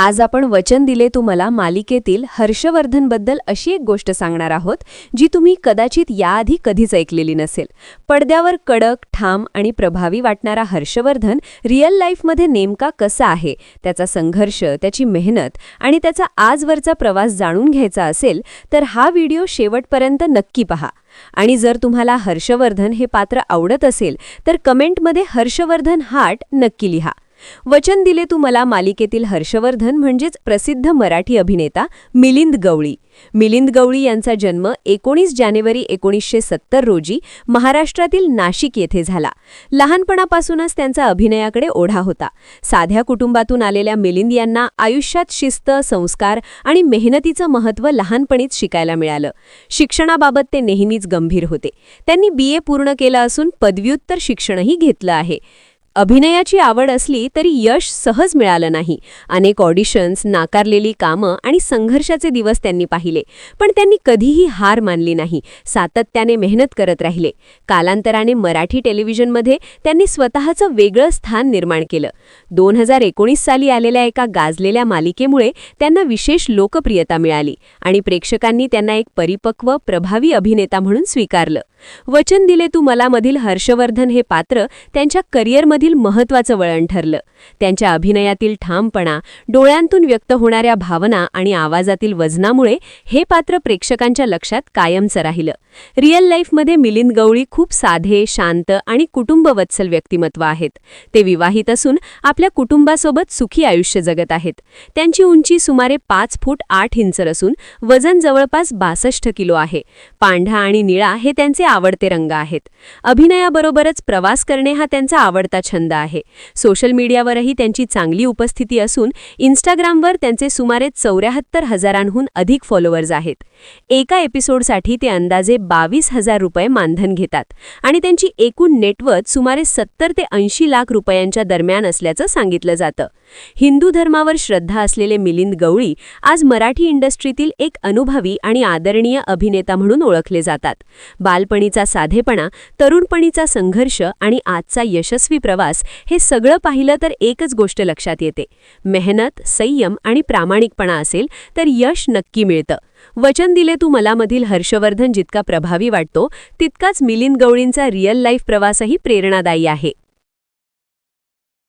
आज आपण वचन दिले तुम्हाला मालिकेतील हर्षवर्धनबद्दल अशी एक गोष्ट सांगणार आहोत जी तुम्ही कदाचित याआधी कधीच ऐकलेली नसेल. पडद्यावर कडक ठाम आणि प्रभावी वाटणारा हर्षवर्धन रिअल लाईफमध्ये नेमका कसा आहे त्याचा संघर्ष त्याची मेहनत आणि त्याचा आजवरचा प्रवास जाणून घ्यायचा असेल तर हा व्हिडिओ शेवटपर्यंत नक्की पहा. आणि जर तुम्हाला हर्षवर्धन हे पात्र आवडत असेल तर कमेंटमध्ये हर्षवर्धन हार्ट नक्की लिहा. वचन दिले तू मला मालिकेतील हर्षवर्धन म्हणजेच प्रसिद्ध मराठी अभिनेता मिलिंद गवळी. मिलिंद गवळी यांचा जन्म एकोणीस जानेवारी एकोणीसशे सत्तर रोजी महाराष्ट्रातील नाशिक येथे झाला. लहानपणापासूनच त्यांचा अभिनयाकडे ओढा होता. साध्या कुटुंबातून आलेल्या मिलिंद यांना आयुष्यात शिस्त संस्कार आणि मेहनतीचं महत्त्व लहानपणीच शिकायला मिळालं. शिक्षणाबाबत ते नेहमीच गंभीर होते. त्यांनी बी ए पूर्ण केलं असून पदव्युत्तर शिक्षणही घेतलं आहे. अभिनयाची आवड असली तरी यश सहज मिळालं नाही. अनेक ऑडिशन्स नाकारलेली कामं आणि संघर्षाचे दिवस त्यांनी पाहिले. पण त्यांनी कधीही हार मानली नाही. सातत्याने मेहनत करत राहिले. कालांतराने मराठी टेलिव्हिजनमध्ये त्यांनी स्वतःचं वेगळं स्थान निर्माण केलं. दोन हजार एकोणीस साली आलेल्या एका गाजलेल्या मालिकेमुळे त्यांना विशेष लोकप्रियता मिळाली आणि प्रेक्षकांनी त्यांना एक परिपक्व प्रभावी अभिनेता म्हणून स्वीकारलं. वचन दिले तू मला मधील हर्षवर्धन हे पात्र त्यांच्या करिअरमधील महत्त्वाचं वळण ठरलं. त्यांच्या अभिनयातील ठामपणा डोळ्यांतून व्यक्त होणाऱ्या भावना आणि आवाजातील वजनामुळे हे पात्र प्रेक्षकांच्या लक्षात कायमचं राहिलं. रिअल लाईफमध्ये मिलिंद गवळी खूप साधे शांत आणि कुटुंबवत्सल व्यक्तिमत्व आहेत. ते विवाहित असून आपल्या कुटुंबासोबत सुखी आयुष्य जगत आहेत. त्यांची उंची सुमारे पाच फूट आठ इंचर असून वजन जवळपास बासष्ट किलो आहे. पांढरा आणि निळा हे त्यांचे आवडते रंग आहेत. अभिनयाबरोबरच प्रवास करणे हा त्यांचा आवडता छंद आहे. सोशल मीडियावरही त्यांची चांगली उपस्थिती असून इन्स्टाग्रामवर त्यांचे सुमारे चौऱ्याहत्तर हजारांहून अधिक फॉलोअर्स आहेत. एका एपिसोडसाठी ते अंदाजे बावीस हजार रुपये मानधन घेतात आणि त्यांची एकूण नेटवर्थ सुमारे सत्तर ते ऐंशी लाख रुपयांच्या दरम्यान असल्याचं सांगितलं जातं. हिंदू धर्मावर श्रद्धा असलेले मिलिंद गवळी आज मराठी इंडस्ट्रीतील एक अनुभवी आणि आदरणीय अभिनेता म्हणून ओळखले जातात. बालपणीचा साधेपणा तरुणपणीचा संघर्ष आणि आजचा यशस्वी प्रवास हे सगळं पाहिलं तर एकच गोष्ट लक्षात येते. मेहनत संयम आणि प्रामाणिकपणा असेल तर यश नक्की मिळतं. वचन दिले तू मलामधील हर्षवर्धन जितका प्रभावी वाटतो तितकाच मिलिंद गवळींचा रिअल लाईफ प्रवासही प्रेरणादायी आहे.